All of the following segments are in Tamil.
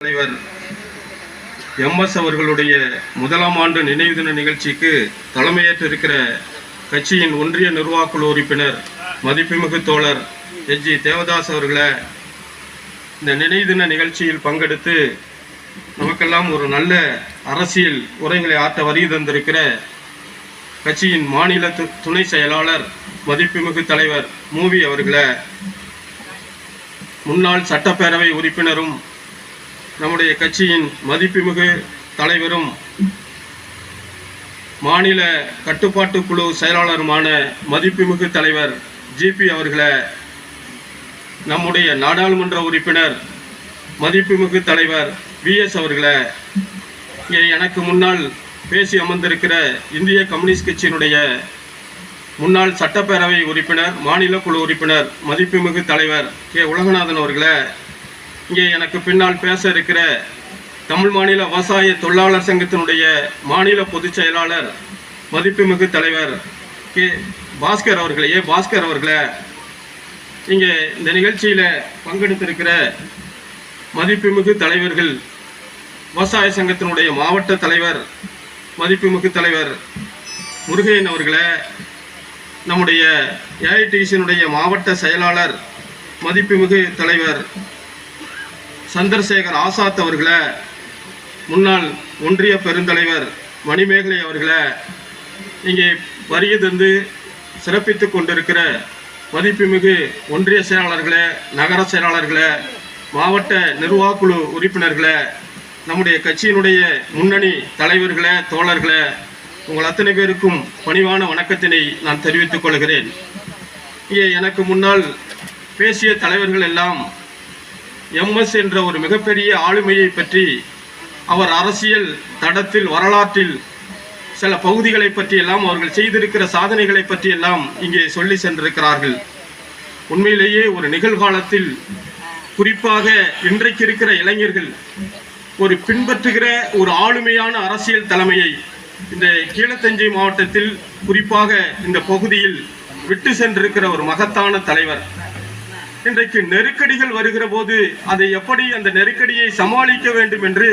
தலைவர் எம்எஸ் அவர்களுடைய முதலாம் ஆண்டு நினைவு தின நிகழ்ச்சிக்கு தலைமையேற்றிருக்கிற கட்சியின் ஒன்றிய நிர்வாகக்குழு உறுப்பினர் மதிப்புமிகு தோழர் எச். ஜி. தேவதாஸ் அவர்களை இந்த நினைவு தின நிகழ்ச்சியில் பங்கெடுத்து நமக்கெல்லாம் ஒரு நல்ல அரசியல் உரைகளை ஆற்ற வருகை தந்திருக்கிற கட்சியின் மாநில துணை செயலாளர் மதிப்புமிகு தலைவர் மூவி அவர்களை முன்னாள் சட்டப்பேரவை உறுப்பினரும் நம்முடைய கட்சியின் மதிப்புமிகு தலைவரும் மாநில கட்டுப்பாட்டு குழு செயலாளருமான மதிப்புமிகு தலைவர் ஜிபி அவர்களை நம்முடைய நாடாளுமன்ற உறுப்பினர் மதிப்புமிகு தலைவர் விஎஸ் அவர்களை இங்கே எனக்கு முன்னால் பேசி அமர்ந்திருக்கிற இந்திய கம்யூனிஸ்ட் கட்சியினுடைய முன்னாள் சட்டப்பேரவை உறுப்பினர் மாநில குழு உறுப்பினர் மதிப்புமிகு தலைவர் கே உலகநாதன் அவர்களை இங்கே எனக்கு பின்னால் பேச இருக்கிற தமிழ் மாநில விவசாய தொழிலாளர் சங்கத்தினுடைய மாநில பொதுச் செயலாளர் மதிப்புமிகு தலைவர் கே பாஸ்கர் அவர்களே ஏ பாஸ்கர் அவர்களை இங்கே இந்த நிகழ்ச்சியில் பங்கெடுத்திருக்கிற மதிப்புமிகு தலைவர்கள் விவசாய சங்கத்தினுடைய மாவட்ட தலைவர் மதிப்புமிகு தலைவர் முருகையன் அவர்களை நம்முடைய ஏஐடிசியினுடைய மாவட்ட செயலாளர் மதிப்புமிகு தலைவர் சந்திரசேகர் ஆசாத் அவர்களை முன்னாள் ஒன்றிய பெருந்தலைவர் மணிமேகலை அவர்களை இங்கே வருகை தந்து சிறப்பித்து கொண்டிருக்கிற மதிப்புமிகு ஒன்றிய செயலாளர்களே நகர செயலாளர்களே மாவட்ட நிர்வாகக்குழு உறுப்பினர்களே நம்முடைய கட்சியினுடைய முன்னணி தலைவர்களே தோழர்களே உங்கள் அத்தனை பேருக்கும் பணிவான வணக்கத்தினை நான் தெரிவித்துக் கொள்கிறேன். இங்கே எனக்கு முன்னால் பேசிய தலைவர்கள் எல்லாம் எம்எஸ் என்ற ஒரு மிகப்பெரிய ஆளுமையை பற்றி அவர் அரசியல் தடத்தில் வரலாற்றில் சில பகுதிகளை பற்றியெல்லாம் அவர்கள் செய்திருக்கிற சாதனைகளை பற்றியெல்லாம் இங்கே சொல்லி சென்றிருக்கிறார்கள். உண்மையிலேயே ஒரு நிகழ்காலத்தில் குறிப்பாக இன்றைக்கு இருக்கிற இளைஞர்கள் ஒரு பின்பற்றுகிற ஒரு ஆளுமையான அரசியல் தலைமையை இந்த கீழத்தஞ்சை மாவட்டத்தில் குறிப்பாக இந்த பகுதியில் விட்டு சென்றிருக்கிற ஒரு மகத்தான தலைவர். இன்றைக்கு நெருக்கடிகள் வருகிற போது அதை எப்படி அந்த நெருக்கடியை சமாளிக்க வேண்டும் என்று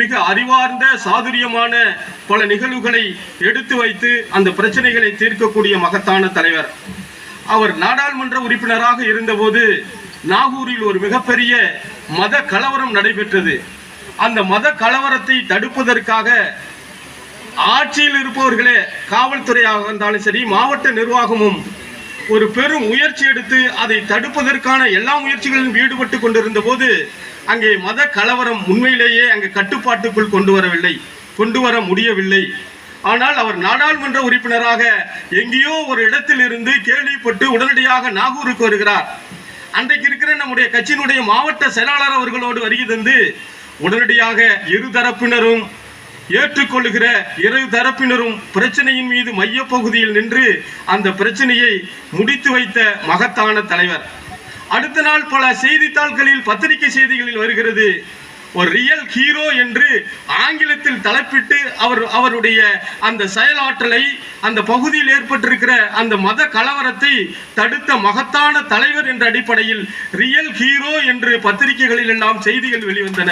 மிக அறிவார்ந்த சாதுரியமான பல நிகழ்வுகளை எடுத்து வைத்து அந்த பிரச்சனைகளை தீர்க்கக்கூடிய மகத்தான தலைவர். அவர் நாடாளுமன்ற உறுப்பினராக இருந்தபோது நாகூரில் ஒரு மிகப்பெரிய மத கலவரம் நடைபெற்றது. அந்த மத கலவரத்தை தடுப்பதற்காக ஆட்சியில் இருப்பவர்களே காவல்துறையாக இருந்தாலும் சரி மாவட்ட நிர்வாகமும் ஒரு பெரும் முயற்சி எடுத்து அதை தடுப்பதற்கான எல்லா முயற்சிகளிலும் ஈடுபட்டு கொண்டிருந்த போது அங்கே மத கலவரம் உண்மையிலேயே அங்கே கட்டுப்பாட்டுக்குள் கொண்டு வரவில்லை கொண்டு வர முடியவில்லை. ஆனால் அவர் நாடாளுமன்ற உறுப்பினராக எங்கேயோ ஒரு இடத்தில் இருந்து கேள்விப்பட்டு உடனடியாக நாகூருக்கு வருகிறார். அன்றைக்கு இருக்கிற நம்முடைய கட்சியினுடைய மாவட்ட செயலாளர் அவர்களோடு வருகை தந்து உடனடியாக இரு தரப்பினரும் ஏற்றுக்கொள்ளுகிற இரு தரப்பினரும் பிரச்சனையின் மீது மையப்பகுதியில் நின்று அந்த பிரச்சனையை முடித்து வைத்த மகத்தான தலைவர். அடுத்த நாள் பல செய்தித்தாள்களில் பத்திரிகை செய்திகளில் வருகிறது ஒரு ரியல் ஹீரோ என்று ஆங்கிலத்தில் தலைப்பிட்டு அவர் அவருடைய அந்த செயலாற்றலை அந்த பகுதியில் ஏற்பட்டிருக்கிற அந்த மத கலவரத்தை தடுத்த மகத்தான தலைவர் என்ற அடிப்படையில் ரியல் ஹீரோ என்று பத்திரிகைகளில் எல்லாம் செய்திகள் வெளிவந்தன.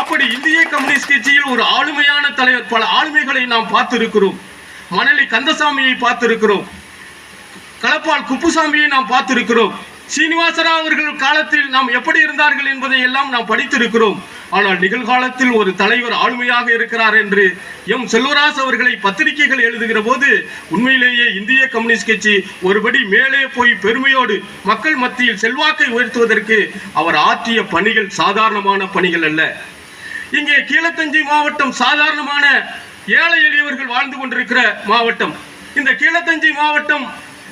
அப்படி இந்திய கம்யூனிஸ்ட் கட்சியில் ஒரு ஆளுமையான தலைவர் பல ஆளுமைகளை நாம் பார்த்திருக்கிறோம். மணலி கந்தசாமியை பார்த்திருக்கிறோம். களப்பால் குப்புசாமியை நாம் பார்த்திருக்கிறோம். சீனிவாசராவ் அவர்கள் காலத்தில் நாம் எப்படி இருந்தார்கள் என்பதை எல்லாம் நாம் படித்திருக்கிறோம். ஆனால் நிகழ்காலத்தில் ஒரு தலைவர் ஆளுமையாக இருக்கிறார் என்று எம் செல்வராஜ் அவர்களை பத்திரிகைகள் எழுதுகிற போது உண்மையிலேயே இந்திய கம்யூனிஸ்ட் கட்சி ஒருபடி மேலே போய் பெருமையோடு மக்கள் மத்தியில் செல்வாக்கை உயர்த்துவதற்கு அவர் ஆற்றிய பணிகள் சாதாரணமான பணிகள் அல்ல. இங்கே கீழத்தஞ்சை மாவட்டம் சாதாரணமான ஏழை எளியவர்கள் வாழ்ந்து கொண்டிருக்கிற மாவட்டம். இந்த கீழத்தஞ்சை மாவட்டம்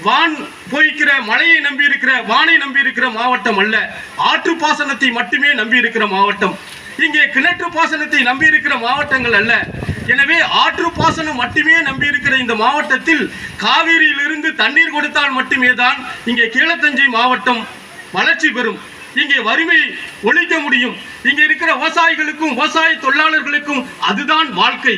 வான் போய்க்கிற மழையை நம்பி இருக்கிற வானை நம்பி இருக்கிற மாவட்டம் அல்ல. ஆற்று பாசனத்தை மட்டுமே நம்பி இருக்கிற மாவட்டம். இங்கே கிணற்று பாசனத்தை நம்பி இருக்கிற மாவட்டங்கள் அல்ல. எனவே ஆற்று பாசனம் மட்டுமே நம்பி இருக்கிற இந்த மாவட்டத்தில் காவிரியிலிருந்து தண்ணீர் கொடுத்தால் மட்டுமே தான் இங்கே கீழத்தஞ்சை மாவட்டம் வளர்ச்சி பெறும். இங்கே வறுமை ஒழிக்க முடியும். இங்கே இருக்கிற விவசாயிகளுக்கும் விவசாய தொழிலாளர்களுக்கும் அதுதான் வாழ்க்கை.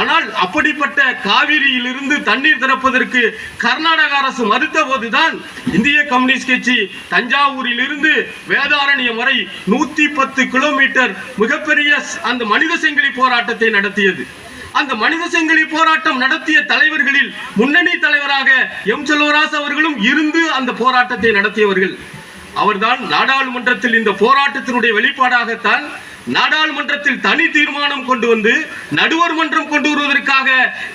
ஆனால் அப்படிப்பட்ட காவிரியிலிருந்து தண்ணீர் திறப்பதற்கு கர்நாடக அரசு மறுத்த போதுதான் இந்திய கம்யூனிஸ்ட் கட்சி தஞ்சாவூரில் இருந்து வேதாரண்யம் வரை நூத்தி பத்து கிலோமீட்டர் மிகப்பெரிய அந்த மனித செங்கிலி போராட்டத்தை நடத்தியது. அந்த மனித செங்கிலி போராட்டம் நடத்திய தலைவர்களில் முன்னணி தலைவராக எம் செல்வராஜ் அவர்களும் இருந்து அந்த போராட்டத்தை நடத்தியவர்கள். அவர்தான் நாடாளுமன்றத்தில் இந்த போராட்டத்தினுடைய வெளிப்பாடாகத்தான் நாடாளுமன்றத்தில் தனி தீர்மானம் கொண்டு வந்து நடுவர் மன்றம் கொண்டு வருவதற்காக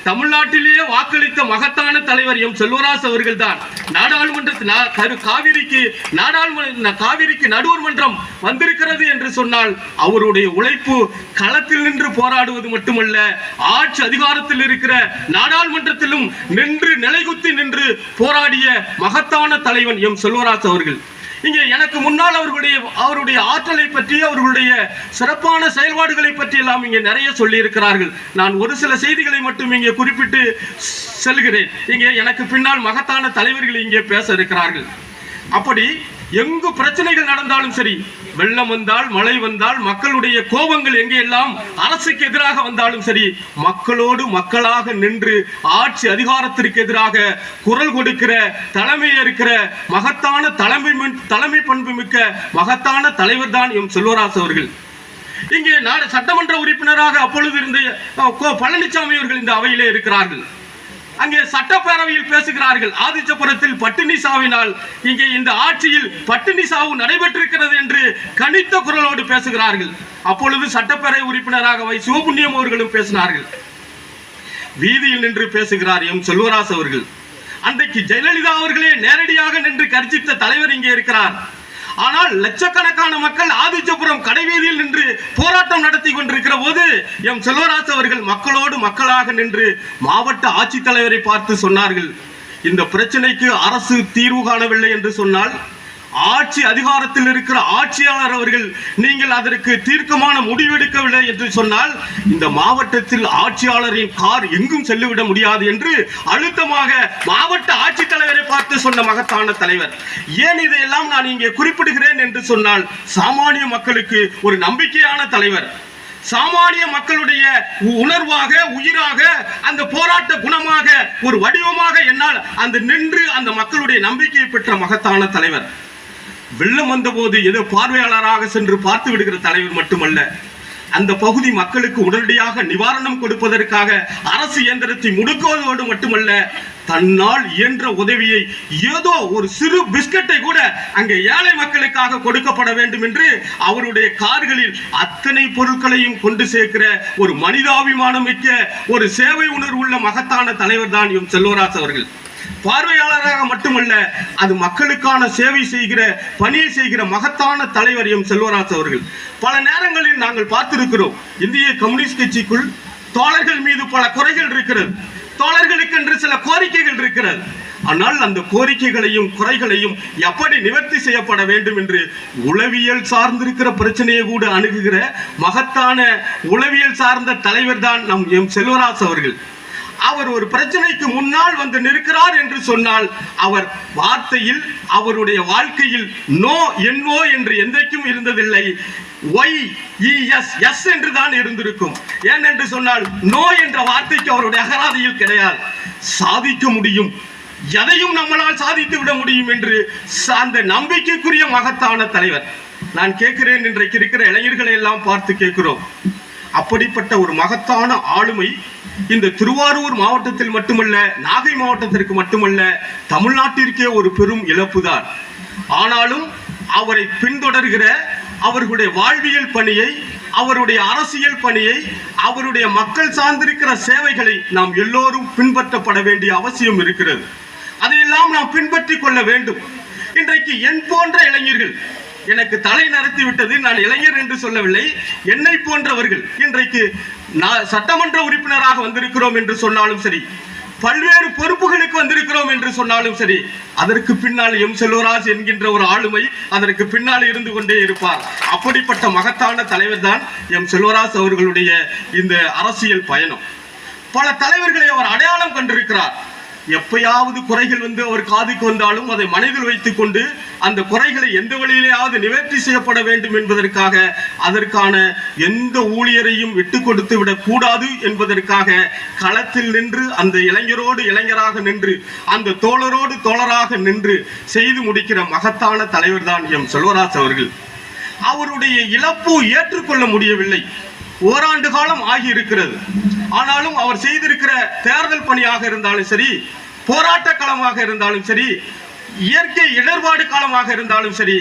தமிழ்நாட்டிலேயே வாக்களித்த மகத்தான தலைவர் எம் செல்வராஜ் அவர்கள் தான் நாடாளுமன்றத்தில் கரு- காவிரிக்கு நாடாளுமன்ற காவிரிக்கு நடுவர் மன்றம் வந்திருக்கிறது என்று சொன்னால் அவருடைய உழைப்பு களத்தில் நின்று போராடுவது மட்டுமல்ல ஆட்சி அதிகாரத்தில் இருக்கிற நாடாளுமன்றத்திலும் நின்று நிலைகுத்தி நின்று போராடிய மகத்தான தலைவன் எம் செல்வராஜ் அவர்கள். இங்கே எனக்கு முன்னால் அவர்களுடைய அவருடைய ஆற்றலை பற்றி அவர்களுடைய சிறப்பான செயல்பாடுகளை பற்றி எல்லாம் இங்கே நிறைய சொல்லியிருக்கிறார்கள். நான் ஒரு சில செய்திகளை மட்டும் இங்கே குறிப்பிட்டு செல்கிறேன். இங்கே எனக்கு பின்னால் மகத்தான தலைவர்கள் இங்கே பேச இருக்கிறார்கள். அப்படி எங்கு பிரச்சனைகள் நடந்தாலும் சரி வெள்ளம் வந்தால் மழை வந்தால் மக்களுடைய கோபங்கள் எங்கே எல்லாம் அரசுக்கு எதிராக வந்தாலும் சரி மக்களோடு மக்களாக நின்று ஆட்சி அதிகாரத்திற்கு எதிராக குரல் கொடுக்கிற தலைமை இருக்கிற மகத்தான தலைமை மின்- தலைமை பண்பு மிக்க மகத்தான தலைவர் தான் எம் செல்வராசு அவர்கள். இங்கே நாடு சட்டமன்ற உறுப்பினராக அப்பொழுது இருந்து கோ பழனிசாமி அவர்கள் இந்த அவையிலே இருக்கிறார்கள். அங்கே சட்டப்பேரவையில் பேசுகிறார்கள். ஆதிச்சபுரத்தில் பட்டினி சாவினால் இங்கே இந்த ஆட்சியில் பட்டினி சாவு நடைபெற்றிருக்கிறது என்று கணித்த குரலோடு பேசுகிறார்கள். அப்பொழுது சட்டப்பேரவை உறுப்பினராக வை சிவபுண்ணியம் அவர்களும் பேசினார்கள். வீதியில் நின்று பேசுகிறார் எம் செல்வராஜ் அவர்கள். அன்றைக்கு ஜெயலலிதா அவர்களே நேரடியாக நின்று கர்ஜித்த தலைவர் இங்கே இருக்கிறார். ஆனால் லட்சக்கணக்கான மக்கள் ஆதிச்சபுரம் கடைவீதியில் நின்று போராட்டம் நடத்தி கொண்டிருக்கிற போது எம் செல்வராஜ் அவர்கள் மக்களோடு மக்களாக நின்று மாவட்ட ஆட்சித்தலைவரை பார்த்து சொன்னார்கள் இந்த பிரச்சனைக்கு அரசு தீர்வு காணவில்லை என்று சொன்னால் ஆட்சி அதிகாரத்தில் இருக்கிற ஆட்சியாளர் அவர்கள் நீங்கள் அதற்கு தீர்க்கமான முடிவெடுக்கவில்லை என்று சொன்னால் இந்த மாவட்டத்தில் ஆட்சியாளரின் கார் எங்கும் செல்லிவிட முடியாது என்று அழுத்தமாக மாவட்ட ஆட்சித்தலைவரை பார்த்து சொன்ன மகத்தான தலைவர். ஏன் இதையெல்லாம் நான் இங்கே குறிப்பிடுகிறேன் என்று சொன்னால் சாமானிய மக்களுக்கு ஒரு நம்பிக்கையான தலைவர். சாமானிய மக்களுடைய உ- உணர்வாக உயிராக அந்த போராட்ட குணமாக ஒரு வடிவமாக என்னால் அந்த நின்று அந்த மக்களுடைய நம்பிக்கையை பெற்ற மகத்தான தலைவர். வெள்ளம் வந்தபோது ஏதோ பார்வையாளராக சென்று பார்த்து விடுகிற தலைவர் மட்டுமல்ல அந்த பகுதி மக்களுக்கு உடனடியாக நிவாரணம் கொடுப்பதற்காக அரசு இயந்திரத்தை முடுக்குவதோடு மட்டுமல்ல தன்னால் இயன்ற உதவியை ஏதோ ஒரு சிறு பிஸ்கட்டை கூட அங்கே ஏழை மக்களுக்காக கொடுக்கப்பட வேண்டும் என்று அவருடைய கார்களில் அத்தனை பொருட்களையும் கொண்டு சேர்க்கிற ஒரு மனிதாபிமானம் மிக்க ஒரு சேவை உணர்வு உள்ள மகத்தான தலைவர் தான் எம் செல்வராஜ் அவர்கள். பார்வையாளராக மட்டுமல்ல அது மக்களுக்கான சேவை செய்கிற பணியை செய்கிற மகத்தான தலைவர் எம் செல்வராஜ் அவர்கள். பல நேரங்களில் நாங்கள் பார்த்திருக்கிறோம் இந்திய கம்யூனிஸ்ட் கட்சிக்குள் தோழர்கள் மீது பல குறைகள் இருக்கிறது. தோழர்களுக்கு என்று சில கோரிக்கைகள் இருக்கிறது. ஆனால் அந்த கோரிக்கைகளையும் குறைகளையும் எப்படி நிவர்த்தி செய்யப்பட வேண்டும் என்று உளவியல் சார்ந்திருக்கிற பிரச்சனையை கூட அணுகுகிற மகத்தான உளவியல் சார்ந்த தலைவர் தான் நம் எம் செல்வராஜ் அவர்கள். அவர் ஒரு பிரச்சனைக்கு முன்னால் வந்து நிற்கிறார் என்று சொன்னால் அவர் வார்த்தையில் அவருடைய வாழ்க்கையில் நோ என்னோ என்று எந்தைக்கும் இருந்ததில்லை. ஒய் எஸ் எஸ் என்று தான் இருந்திருக்கும். ஏன் என்று சொன்னால் நோ என்ற வார்த்தைக்கு அவருடைய அகராதியில் கிடையாது. சாதிக்க முடியும். எதையும் நம்மளால் சாதித்து விட முடியும் என்று ச- அந்த நம்பிக்கைக்குரிய மகத்தான தலைவர். நான் கேட்கிறேன் இன்றைக்கு இருக்கிற இளைஞர்களை எல்லாம் பார்த்து கேட்கிறோம். அப்படிப்பட்ட ஒரு மகத்தான ஆளுமை இந்த திருவாரூர் மாவட்டத்தில் மட்டுமல்ல நாகை மாவட்டத்திற்கு மட்டுமல்ல தமிழ்நாட்டிற்கே ஒரு பெரும் இழப்புதான். ஆனாலும் அவரை பின்தொடர்கிற அவர்களுடைய வாழ்வியல் பணியை அவருடைய அரசியல் பணியை அவருடைய மக்கள் சார்ந்திருக்கிற சேவைகளை நாம் எல்லோரும் பின்பற்றப்பட வேண்டிய அவசியம் இருக்கிறது. அதையெல்லாம் நாம் பின்பற்றிக் கொள்ள வேண்டும். இன்றைக்கு என் போன்ற இளைஞர்கள் எனக்கு தலை நடத்தி விட்டது நான் இளைஞர் என்று சொல்லவில்லை. என்னை போன்றவர்கள் இன்றைக்கு நான் சட்டமன்ற உறுப்பினராக வந்திருக்கிறோம் என்று சொன்னாலும் சரி பல்வேறு பொறுப்புகளுக்கு வந்திருக்கிறோம் என்று சொன்னாலும் சரி அதற்கு பின்னால் எம் செல்வராஜ் என்கின்ற ஒரு ஆளுமை அதற்கு பின்னால் இருந்து கொண்டே இருப்பார். அப்படிப்பட்ட மகத்தான தலைவர் தான் எம் செல்வராஜ் அவர்களுடைய இந்த அரசியல் பயணம். பல தலைவர்களை அவர் அடையாளம் கண்டிருக்கிறார். எப்பயாவது குறைகள் வந்து அவர் காதுக்கு வந்தாலும் அதை மனதில் வைத்துக் கொண்டு அந்த குறைகளை எந்த வழியிலேயாவது நிவர்த்தி செய்யப்பட வேண்டும் என்பதற்காக அதற்கான எந்த ஊழியரையும் விட்டு கொடுத்து விடக் கூடாது என்பதற்காக களத்தில் நின்று அந்த இளைஞரோடு இளைஞராக நின்று அந்த தோழரோடு தோழராக நின்று செய்து முடிக்கிற மகத்தான தலைவர் தான் எம் செல்வராஜ் அவர்கள். அவருடைய இழப்பு ஏற்றுக்கொள்ள முடியவில்லை. ஓராண்டு காலம் ஆகியிருக்கிறது. ஆனாலும் அவர் செய்திருக்கிற தேர்தல் பணியாக இருந்தாலும் சரி போராட்ட காலமாக இருந்தாலும் சரி இயற்கை இடர்பாடு காலமாக இருந்தாலும் சரி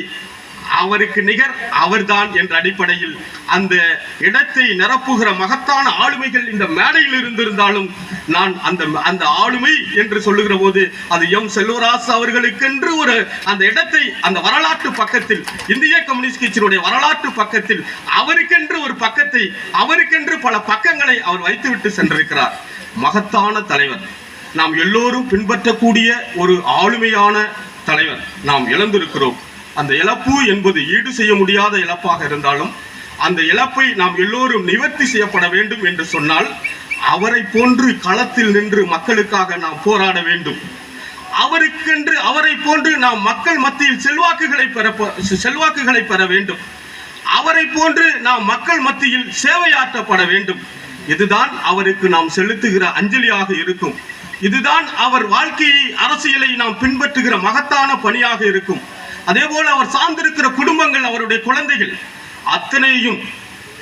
அவருக்கு நிகர் அவர்தான் என்ற அடிப்படையில் அந்த இடத்தை நிரப்புகிற மகத்தான ஆளுமைகள் இந்த மேடையில் இருந்திருந்தாலும் நான் அந்த அந்த ஆளுமை என்று சொல்லுகிற போது அது எம் செல்வராஜ் அவர்களுக்கென்று ஒரு அந்த இடத்தை அந்த வரலாற்று பக்கத்தில் இந்திய கம்யூனிஸ்ட் கட்சியினுடைய வரலாற்று பக்கத்தில் அவருக்கென்று ஒரு பக்கத்தை அவருக்கென்று பல பக்கங்களை அவர் வைத்துவிட்டு சென்றிருக்கிறார். மகத்தான தலைவர். நாம் எல்லோரும் பின்பற்றக்கூடிய ஒரு ஆளுமையான தலைவர். நாம் இழந்திருக்கிறோம். அந்த இழப்பு என்பது ஈடு செய்ய முடியாத இழப்பாக இருந்தாலும் அந்த இழப்பை நாம் எல்லோரும் நிவர்த்தி செய்யப்பட வேண்டும் என்று சொன்னால் அவரை போன்று களத்தில் நின்று மக்களுக்காக நாம் போராட வேண்டும். அவருக்கென்று அவரை போன்று நாம் மக்கள் மத்தியில் செல்வாக்குகளை பெற செல்வாக்குகளை பெற வேண்டும். அவரை போன்று நாம் மக்கள் மத்தியில் சேவையாற்றப்பட வேண்டும். இதுதான் அவருக்கு நாம் செலுத்துகிற அஞ்சலியாக இருக்கும். இதுதான் அவர் வாழ்க்கையை அரசியலை நாம் பின்பற்றுகிற மகத்தான பணியாக இருக்கும். அதே போல அவர் சார்ந்திருக்கிற குடும்பங்கள் அவருடைய குழந்தைகள் அத்தனையும்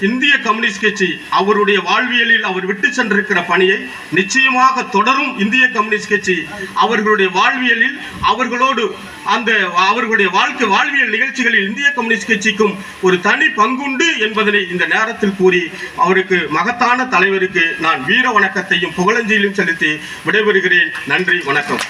இந்திய கம்யூனிஸ்ட் கட்சி அவருடைய வாழ்வியலில் அவர் விட்டு சென்றிருக்கிற பணியை நிச்சயமாக தொடரும் இந்திய கம்யூனிஸ்ட் கட்சி அவர்களுடைய வாழ்வியலில் அவர்களோடு அந்த அவர்களுடைய வாழ்க்கை வாழ்வியல் நிகழ்ச்சிகளில் இந்திய கம்யூனிஸ்ட் கட்சிக்கும் ஒரு தனி பங்குண்டு என்பதனை இந்த நேரத்தில் கூறி அவருக்கு மகத்தான தலைவருக்கு நான் வீர வணக்கத்தையும் புகழஞ்சலியும் செலுத்தி விடைபெறுகிறேன். நன்றி வணக்கம்.